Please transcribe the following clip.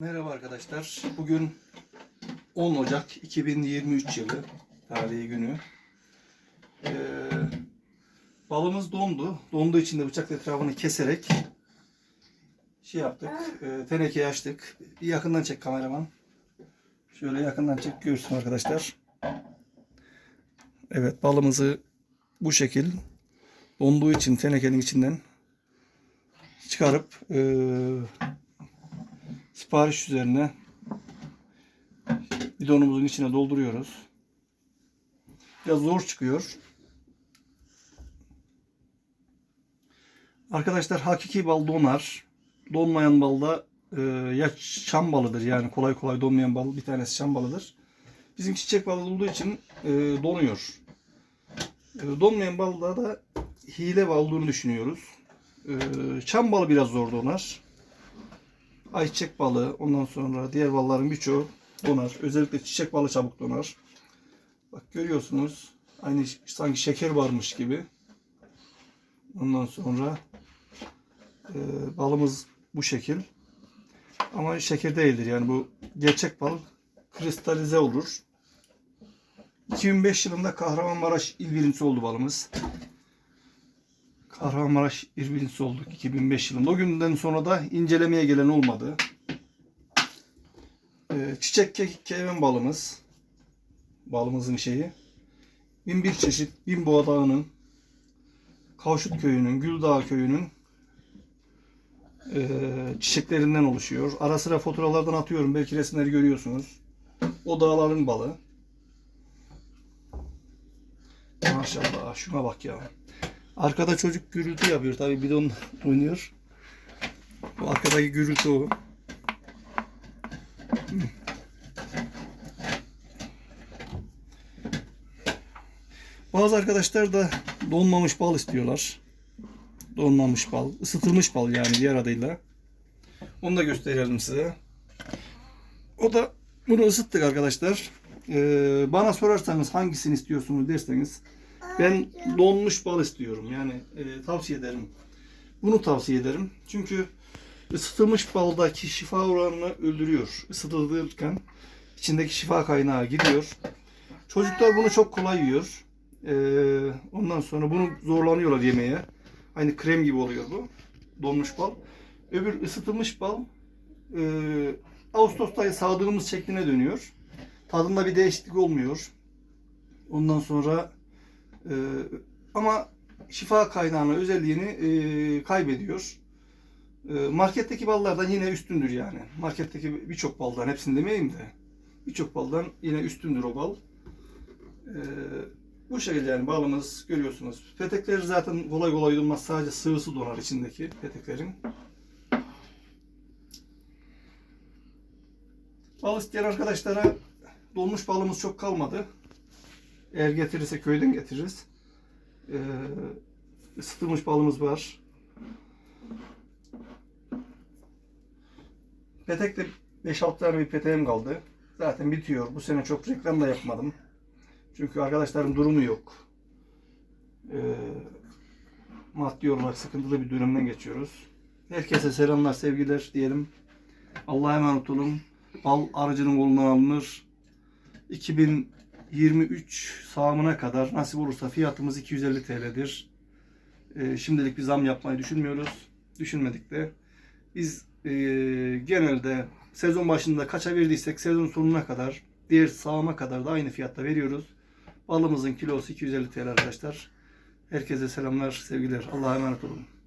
Merhaba arkadaşlar. Bugün 10 Ocak 2023 yılı tarihi günü. Ee, balımız dondu. Donduğu için de bıçakla etrafını keserek şey yaptık. E, tenekeyi açtık. Bir yakından çek kameraman. Şöyle yakından çek görsün arkadaşlar. Evet balımızı bu şekil donduğu için tenekenin içinden çıkarıp eee sipariş üzerine bidonumuzun içine dolduruyoruz. Biraz zor çıkıyor. Arkadaşlar hakiki bal donar. Donmayan bal da e, ya çam balıdır yani kolay kolay donmayan bal bir tanesi çam balıdır. Bizim çiçek balı olduğu için e, donuyor. E, donmayan balda da hile bal olduğunu düşünüyoruz. E, çam balı biraz zor donar ayçiçek balığı, ondan sonra diğer balların birçoğu donar. Özellikle çiçek balığı çabuk donar. Bak görüyorsunuz. Aynı sanki şeker varmış gibi. Ondan sonra e, balımız bu şekil. Ama şeker değildir. Yani bu gerçek balık kristalize olur. 2005 yılında Kahramanmaraş il birincisi oldu balımız. Kahramanmaraş il birincisi olduk 2005 yılında. O günden sonra da incelemeye gelen olmadı. Ee, çiçek kekik keyven balımız. Balımızın şeyi. Bin bir çeşit Binboğa Dağı'nın, Kavşut Köyü'nün, Güldağ Köyü'nün e, çiçeklerinden oluşuyor. Ara sıra fotoğraflardan atıyorum. Belki resimleri görüyorsunuz. O dağların balı. Maşallah şuna bak ya. Arkada çocuk gürültü yapıyor. Tabii bidon oynuyor. Bu arkadaki gürültü o. Bazı arkadaşlar da donmamış bal istiyorlar. Donmamış bal. ısıtılmış bal yani diğer adıyla. Onu da gösterelim size. O da bunu ısıttık arkadaşlar. Ee, bana sorarsanız hangisini istiyorsunuz derseniz ben donmuş bal istiyorum. Yani e, tavsiye ederim. Bunu tavsiye ederim. Çünkü ısıtılmış baldaki şifa oranını öldürüyor. Isıtılırken içindeki şifa kaynağı gidiyor. Çocuklar bunu çok kolay yiyor. E, ondan sonra bunu zorlanıyorlar yemeye. Aynı krem gibi oluyor bu. Donmuş bal. Öbür ısıtılmış bal e, Ağustos'ta sağdığımız şekline dönüyor. Tadında bir değişiklik olmuyor. Ondan sonra ee, ama şifa kaynağını, özelliğini e, kaybediyor. E, marketteki ballardan yine üstündür yani. Marketteki birçok baldan, hepsini demeyeyim de. Birçok baldan yine üstündür o bal. E, bu şekilde yani balımız görüyorsunuz. Petekleri zaten kolay kolay donmaz. Sadece sıvısı donar içindeki peteklerin. Bal isteyen arkadaşlara donmuş balımız çok kalmadı. Eğer getirirse köyden getiririz. Ee, ısıtılmış balımız var. Petekte 5-6 tane bir peteğim kaldı. Zaten bitiyor. Bu sene çok reklam da yapmadım. Çünkü arkadaşların durumu yok. Ee, maddi olarak sıkıntılı bir dönemden geçiyoruz. Herkese selamlar, sevgiler diyelim. Allah'a emanet olun. Bal aracının kolundan alınır. 2000 23 sağımına kadar nasip olursa fiyatımız 250 TL'dir. E, şimdilik bir zam yapmayı düşünmüyoruz. Düşünmedik de. Biz e, genelde sezon başında kaça verdiysek sezon sonuna kadar diğer sağıma kadar da aynı fiyatta veriyoruz. Balımızın kilosu 250 TL arkadaşlar. Herkese selamlar, sevgiler. Allah'a emanet olun.